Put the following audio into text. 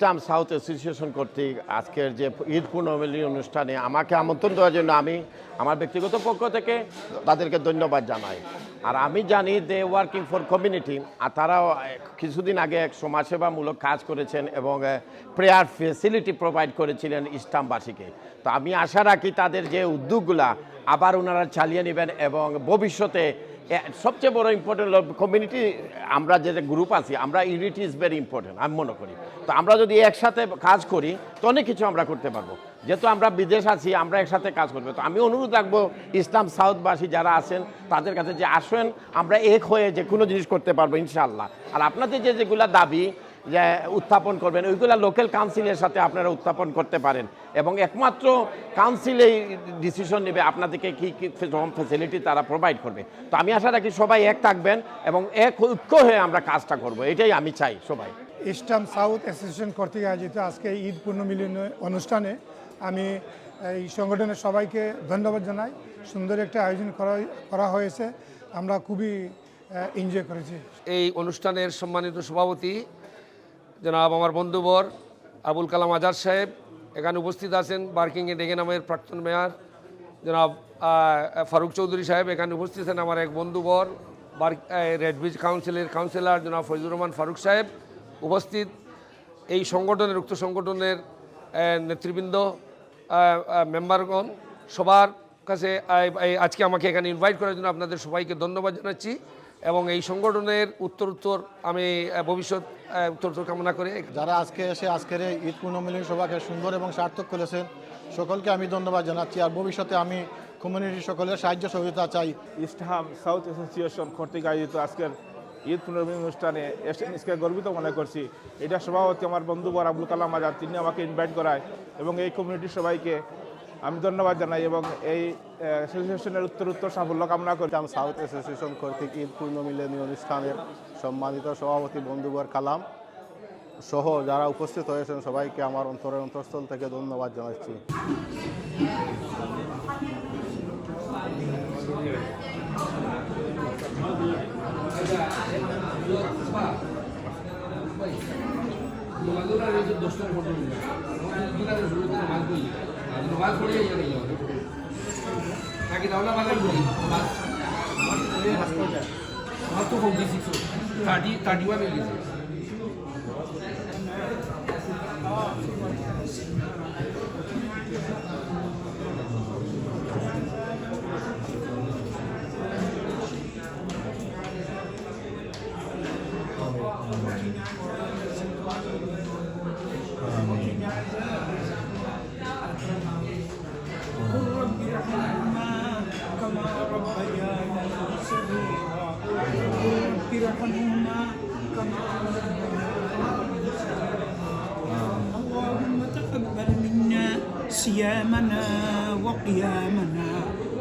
ইসলাম south association কর্তৃক আজকের যে ঈদ পূর্ণমিলনী অনুষ্ঠানে আমাকে আমন্ত্রণ দেওয়ার জন্য আমি আমার ব্যক্তিগত পক্ষ থেকে তাদেরকে ধন্যবাদ জানাই। আর আমি জানি দে ওয়ার্কিং ফর কমিউনিটি আর তারাও কিছুদিন আগে এক সমাজসেবামূলক কাজ করেছেন এবং প্রেয়ার ফেসিলিটি প্রোভাইড করেছিলেন ইসলামবাসীকে। তো আমি আশা রাখি তাদের যে উদ্যোগগুলা আবার ওনারা চালিয়ে নেবেন এবং ভবিষ্যতে সবচেয়ে বড় ইম্পর্টেন্ট কমিউনিটি আমরা যে গ্রুপ আছি, আমরা ইউনিটি ইজ ভেরি ইম্পর্টেন্ট আমি মনে করি। তো আমরা যদি একসাথে কাজ করি, তো অনেক কিছু আমরা করতে পারব। যেহেতু আমরা বিদেশ আছি, আমরা একসাথে কাজ করব। তো আমি অনুরোধ রাখব, ইসলাম সাউথবাসী যারা আছেন, তাদের কাছে যে আসেন, আমরা এক হয়ে যে কোনো জিনিস করতে পারব ইনশাল্লাহ আর আপনাদের যে যেগুলো দাবি যে উত্থাপন করবেন ওইগুলা লোকাল কাউন্সিলের সাথে আপনারা উত্থাপন করতে পারেন। এবং একমাত্র কাউন্সিলেই ডিসিশন নেবে আপনাদেরকে কী কী ফেসিলিটি তারা প্রোভাইড করবে। তো আমি আশা রাখি সবাই এক থাকবেন এবং এক ঐক্য হয়ে আমরা কাজটা করব এটাই আমি চাই সবাই। ইস্টার্ন সাউথ অ্যাসোসিয়েশন কর্তৃক আয়োজিত আজকে ঈদ পূর্ণমিলন অনুষ্ঠানে আমি এই সংগঠনের সবাইকে ধন্যবাদ জানাই। সুন্দর একটা আয়োজন করা করা হয়েছে। আমরা খুবই এনজয় করেছি। এই অনুষ্ঠানের সম্মানিত সভাপতি জনাব আমার বন্ধুবর আবুল কালাম আজাদ সাহেব, এখানে উপস্থিত আছেন বার্কিংয়ে ডেগে নামের প্রাক্তন মেয়র জনাব ফারুক চৌধুরী সাহেব, এখানে উপস্থিত আছেন আমার এক বন্ধুবর বার রেড ব্রিজ কাউন্সিলের কাউন্সিলর জনাব ফজলুর রহমান ফারুক সাহেব উপস্থিত। এই সংগঠনের, উক্ত সংগঠনের নেতৃবৃন্দ মেম্বারগণ সবার কাছে আজকে আমাকে এখানে ইনভাইট করার জন্য আপনাদের সবাইকে ধন্যবাদ জানাচ্ছি। এবং এই সংগঠনের উত্তর উত্তর আমি ভবিষ্যৎ উত্তর উত্তর কামনা করে। যারা আজকে এসে আজকের এই ঈদ পূর্ণমিলনী সভাকে সুন্দর এবং সার্থক করেছেন সকলকে আমি ধন্যবাদ জানাচ্ছি। আর ভবিষ্যতে আমি কমিউনিটি সকলের সাহায্য সহযোগিতা চাই। ইস্টহাম সাউথ অ্যাসোসিয়েশন কর্তৃক আয়োজিত আজকের ঈদ পুনর্মিলন অনুষ্ঠানে এসে নিজকে গর্বিত মনে করছি। এটা সভাপতি আমার বন্ধু বর আবুল কালাম আজাদ তিনি আমাকে ইনভাইট করায় এবং এই কমিউনিটির সবাইকে আমি ধন্যবাদ জানাই এবং এই অ্যাসোসিয়েশনের উত্তর উত্তর সাফল্য কামনা করি। ইসলাম সাউথ অ্যাসোসিয়েশন কর্তৃক ঈদ পূর্ণমিলনী অনুষ্ঠানের সম্মানিত সভাপতি বন্ধুবর কালাম সহ যারা উপস্থিত হয়েছেন সবাইকে আমার অন্তরের অন্তঃস্থল থেকে ধন্যবাদ জানাচ্ছি। বাস ঘুরে যাই যাবে নাকি দাও না বাজার ঘুরি বাস বাস তো হোক থার্টি থার্টি ওয়ান رب ارحمهما كما اللهم تقبل منا صيامنا وقيامنا.